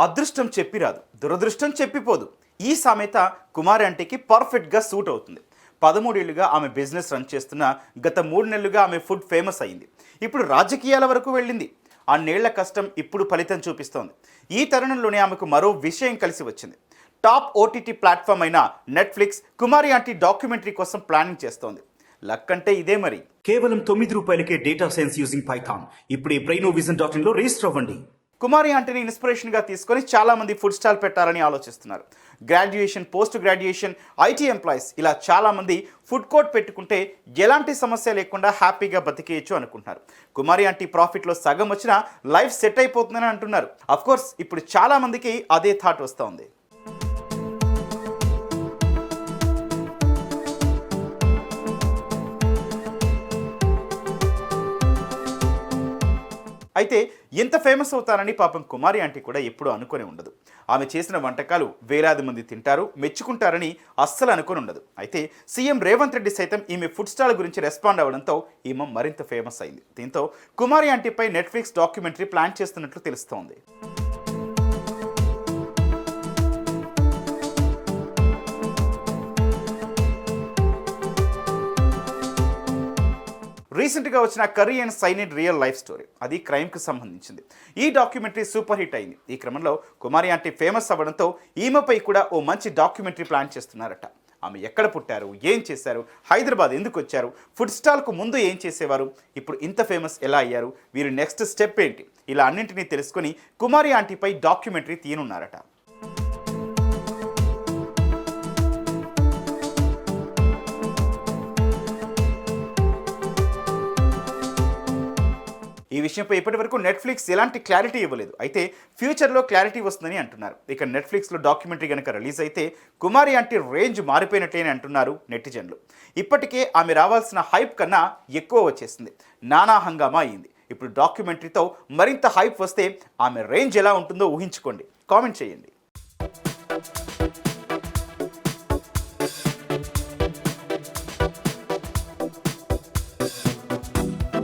అదృష్టం చెప్పిరాదు దురదృష్టం చెప్పిపోదు. ఈ సామెత కుమారి అంటేకి పర్ఫెక్ట్గా సూట్ అవుతుంది. పదమూడేళ్ళుగా ఆమె బిజినెస్ రన్ చేస్తున్న గత మూడు నెలలుగా ఆమె ఫుడ్ ఫేమస్ అయింది. ఇప్పుడు రాజకీయాల వరకు వెళ్ళింది. అన్నేళ్ళ కష్టం ఇప్పుడు ఫలితం చూపిస్తోంది. ఈ తరుణంలోనే ఆమెకు మరో విషయం కలిసి వచ్చింది. టాప్ ఓటీటీ ప్లాట్ఫామ్ అయిన నెట్ఫ్లిక్స్ కుమారి ఆంటీ డాక్యుమెంటరీ కోసం ప్లానింగ్ చేస్తోంది. లక్ అంటే ఇదే మరి. కేవలం తొమ్మిది రూపాయలకే డేటా సైన్స్ యూజింగ్ పైథాన్ ఇప్పుడే బ్రెయినోవిజన్ డాట్ ఇన్లో రిజిస్టర్ అవ్వండి. కుమారి ఆంటీని ఇన్స్పిరేషన్గా తీసుకొని చాలామంది ఫుడ్ స్టాల్ పెట్టాలని ఆలోచిస్తున్నారు. Graduation post graduation IT employees ఇలా చాలామంది ఫుడ్ కోర్ట్ పెట్టుకుంటే ఎలాంటి సమస్య లేకుండా హ్యాపీగా బతికేయచ్చు అనుకుంటున్నారు. కుమారి ఆంటీ ప్రాఫిట్లో సగం వచ్చినా లైఫ్ సెట్ అయిపోతుందని అంటున్నారు. అఫ్కోర్స్ ఇప్పుడు చాలామందికి అదే థాట్ వస్తోంది అయితే ఎంత ఫేమస్ అవుతారని పాపం కుమారి ఆంటీ కూడా ఎప్పుడూ అనుకునే ఉండదు. ఆమె చేసిన వంటకాలు వేలాది మంది తింటారు మెచ్చుకుంటారని అస్సలు అనుకుని ఉండదు. అయితే సీఎం రేవంత్ రెడ్డి సైతం ఈమె ఫుడ్ స్టాల్ గురించి రెస్పాండ్ అవ్వడంతో ఈమె మరింత ఫేమస్ అయింది. దీంతో కుమారి ఆంటీపై నెట్ఫ్లిక్స్ డాక్యుమెంటరీ ప్లాన్ చేస్తున్నట్లు తెలుస్తోంది. రీసెంట్గా వచ్చిన curry and cyanide real life story. అది క్రైమ్కి సంబంధించింది. ఈ డాక్యుమెంటరీ సూపర్ హిట్ అయింది. ఈ క్రమంలో కుమారి ఆంటీ ఫేమస్ అవ్వడంతో ఈమెపై కూడా ఓ మంచి డాక్యుమెంటరీ ప్లాన్ చేస్తున్నారట. ఆమె ఎక్కడ పుట్టారు? ఏం చేశారు? హైదరాబాద్ ఎందుకు వచ్చారు? ఫుడ్ స్టాల్కు ముందు ఏం చేసేవారు? ఇప్పుడు ఇంత ఫేమస్ ఎలా అయ్యారు? వీరు నెక్స్ట్ స్టెప్ ఏంటి? ఇలా అన్నింటినీ తెలుసుకొని కుమారి ఆంటీపై డాక్యుమెంటరీ తీయనున్నారట. ఈ విషయంపై ఇప్పటివరకు నెట్ఫ్లిక్స్ ఎలాంటి క్లారిటీ ఇవ్వలేదు. అయితే ఫ్యూచర్లో క్లారిటీ వస్తుందని అంటున్నారు. ఇక నెట్ఫ్లిక్స్లో డాక్యుమెంటరీ కనుక రిలీజ్ అయితే కుమారి అంటే రేంజ్ మారిపోయినట్లేని అంటున్నారు నెటిజన్లు. ఇప్పటికే ఆమె రావాల్సిన హైప్ కన్నా ఎక్కువ వచ్చేసింది. నానా హంగామా అయింది. ఇప్పుడు డాక్యుమెంటరీతో మరింత హైప్ వస్తే ఆమె రేంజ్ ఎలా ఉంటుందో ఊహించుకోండి. కామెంట్ చేయండి.